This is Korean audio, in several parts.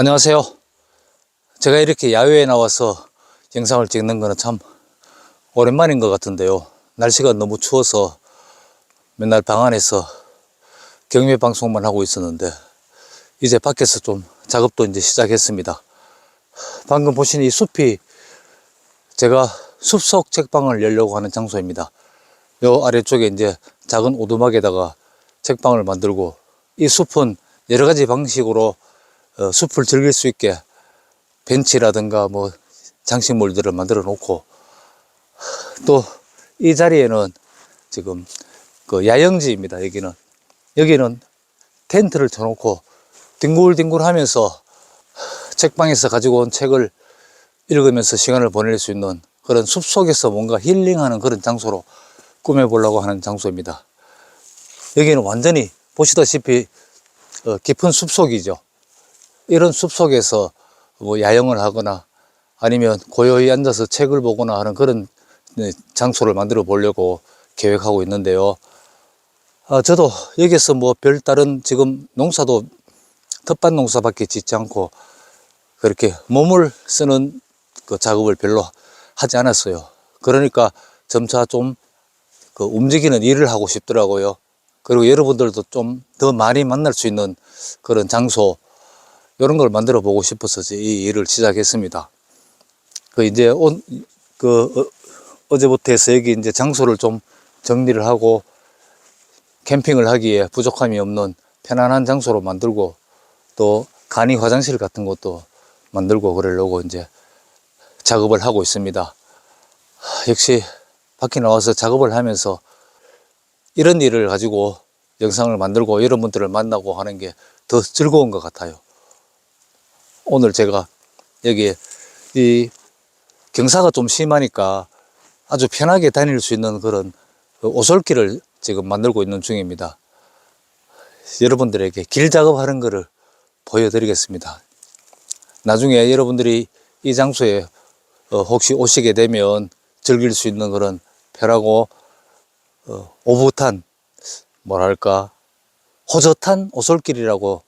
안녕하세요. 제가 이렇게 야외에 나와서 영상을 찍는 거는 참 오랜만인 것 같은데요. 날씨가 너무 추워서 맨날 방 안에서 경매 방송만 하고 있었는데 이제 밖에서 좀 작업도 이제 시작했습니다. 방금 보신 이 숲이 제가 숲속 책방을 열려고 하는 장소입니다. 요 아래쪽에 이제 작은 오두막에다가 책방을 만들고 이 숲은 여러 가지 방식으로 어, 숲을 즐길 수 있게 벤치라든가 뭐 장식물들을 만들어 놓고 또 이 자리에는 지금 그 야영지입니다. 여기는 여기는 텐트를 쳐놓고 뒹굴뒹굴 하면서 책방에서 가지고 온 책을 읽으면서 시간을 보낼 수 있는 그런 숲 속에서 뭔가 힐링하는 그런 장소로 꾸며보려고 하는 장소입니다. 여기는 완전히 보시다시피 어, 깊은 숲 속이죠. 이런 숲속에서 뭐 야영을 하거나 아니면 고요히 앉아서 책을 보거나 하는 그런 네, 장소를 만들어 보려고 계획하고 있는데요. 아, 저도 여기서 뭐 별다른 지금 농사도 텃밭 농사밖에 짓지 않고 그렇게 몸을 쓰는 그 작업을 별로 하지 않았어요. 그러니까 점차 좀 그 움직이는 일을 하고 싶더라고요. 그리고 여러분들도 좀 더 많이 만날 수 있는 그런 장소, 이런 걸 만들어 보고 싶어서 이 일을 시작했습니다. 그 이제 온, 그, 어, 제부터 해서 여기 이제 장소를 좀 정리를 하고 캠핑을 하기에 부족함이 없는 편안한 장소로 만들고 또 간이 화장실 같은 것도 만들고 그러려고 이제 작업을 하고 있습니다. 하, 역시 밖에 나와서 작업을 하면서 이런 일을 가지고 영상을 만들고 여러분들을 만나고 하는 게 더 즐거운 것 같아요. 오늘 제가 여기 이 경사가 좀 심하니까 아주 편하게 다닐 수 있는 그런 그 오솔길을 지금 만들고 있는 중입니다. 여러분들에게 길 작업하는 것을 보여드리겠습니다. 나중에 여러분들이 이 장소에 어, 혹시 오시게 되면 즐길 수 있는 그런 편하고 어, 오붓한 뭐랄까 호젓한 오솔길이라고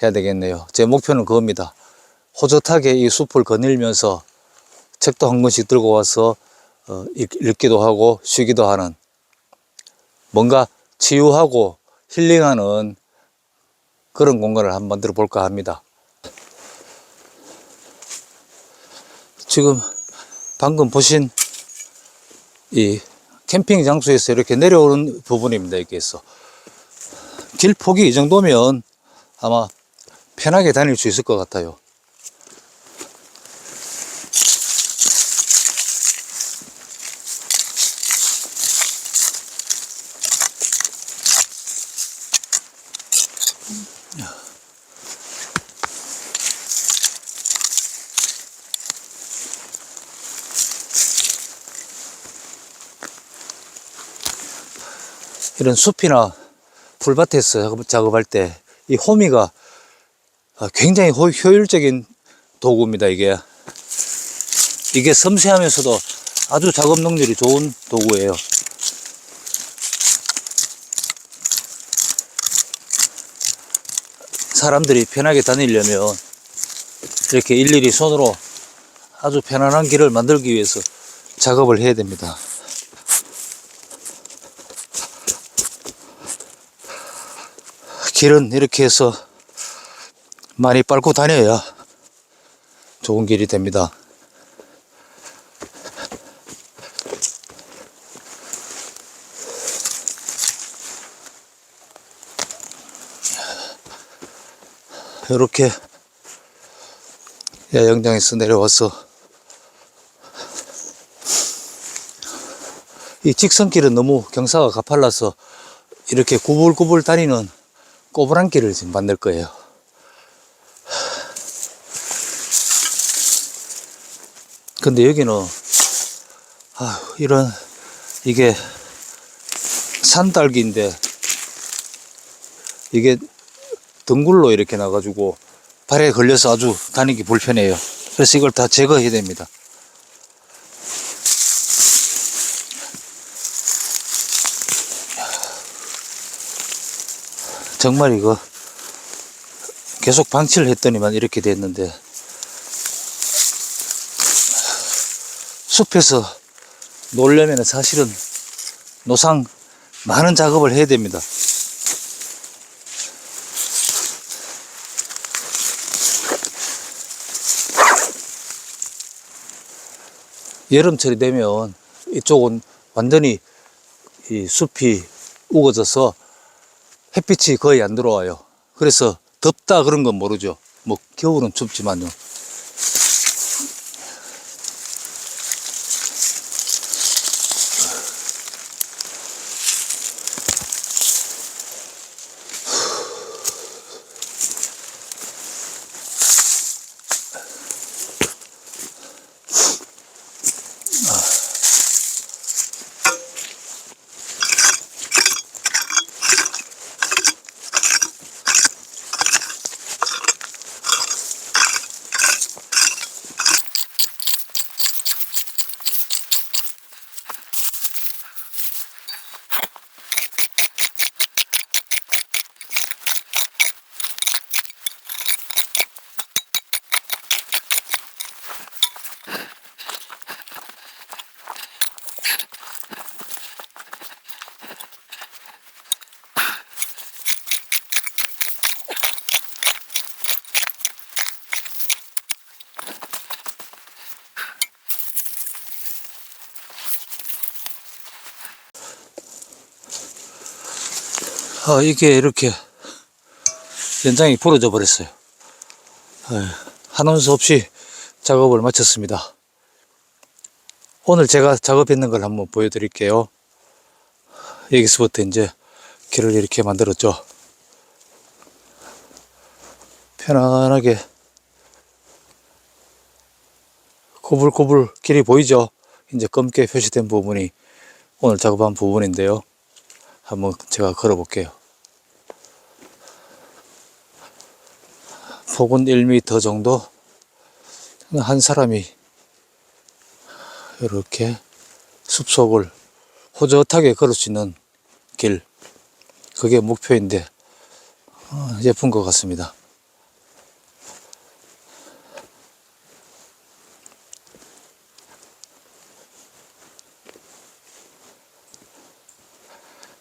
해야 되겠네요. 제 목표는 그겁니다. 호젓하게 이 숲을 거닐면서 책도 한 권씩 들고 와서 어, 읽, 읽기도 하고 쉬기도 하는 뭔가 치유하고 힐링하는 그런 공간을 한번 만들어 볼까 합니다. 지금 방금 보신 이 캠핑 장소에서 이렇게 내려오는 부분입니다. 여기에서 길 폭이 이 정도면 아마 편하게 다닐 수 있을 것 같아요. 이런 숲이나 풀밭에서 작업- 작업할 때 이 호미가 아, 굉장히 호- 효율적인 도구입니다, 이게. 이게 섬세하면서도 아주 작업 능률이 좋은 도구예요. 사람들이 편하게 다니려면 이렇게 일일이 손으로 아주 편안한 길을 만들기 위해서 작업을 해야 됩니다. 길은 이렇게 해서 많이 밟고 다녀야 좋은 길이 됩니다. 이렇게 야영장에서 내려와서 이 직선길은 너무 경사가 가팔라서 이렇게 구불구불 다니는 꼬부랑 길을 지금 만들 거예요. 근데 여기는 아 이런 이게 산딸기인데 이게 덩굴로 이렇게 나가지고 발에 걸려서 아주 다니기 불편해요. 그래서 이걸 다 제거해야 됩니다. 정말 이거 계속 방치를 했더니만 이렇게 됐는데 숲에서 놀려면 사실은 노상 많은 작업을 해야 됩니다. 여름철이 되면 이쪽은 완전히 이 숲이 우거져서 햇빛이 거의 안 들어와요. 그래서 덥다 그런 건 모르죠. 뭐 겨울은 춥지만요. 아, 이게 이렇게 연장이 부러져 버렸어요. 아휴, 한원 수 없이 작업을 마쳤습니다. 오늘 제가 작업했는 걸 한번 보여드릴게요. 여기서부터 이제 길을 이렇게 만들었죠. 편안하게 고불고불 길이 보이죠? 이제 검게 표시된 부분이 오늘 작업한 부분인데요. 한번 제가 걸어 볼게요. 폭은 1m 정도 한 사람이 이렇게 숲속을 호젓하게 걸을 수 있는 길 그게 목표인데 어, 예쁜 것 같습니다.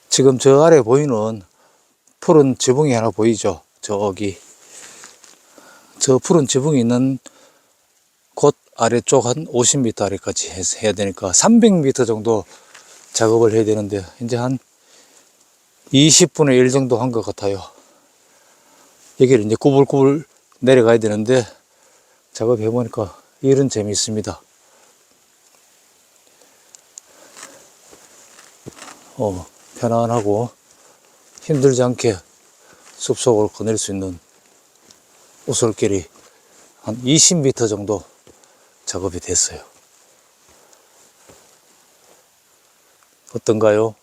지금 저 아래 보이는 푸른 지붕이 하나 보이죠? 저기 저 푸른 지붕이 있는 곳 아래쪽 한 50m 아래까지 해야 되니까 300m 정도 작업을 해야 되는데 이제 한 20분의 1 정도 한 것 같아요. 여기를 이제 꾸불꾸불 내려가야 되는데 작업해 보니까 이런 재미 있습니다. 어, 편안하고 힘들지 않게 숲속을 거닐 수 있는 오솔길이 한 20m 정도 작업이 됐어요. 어떤가요?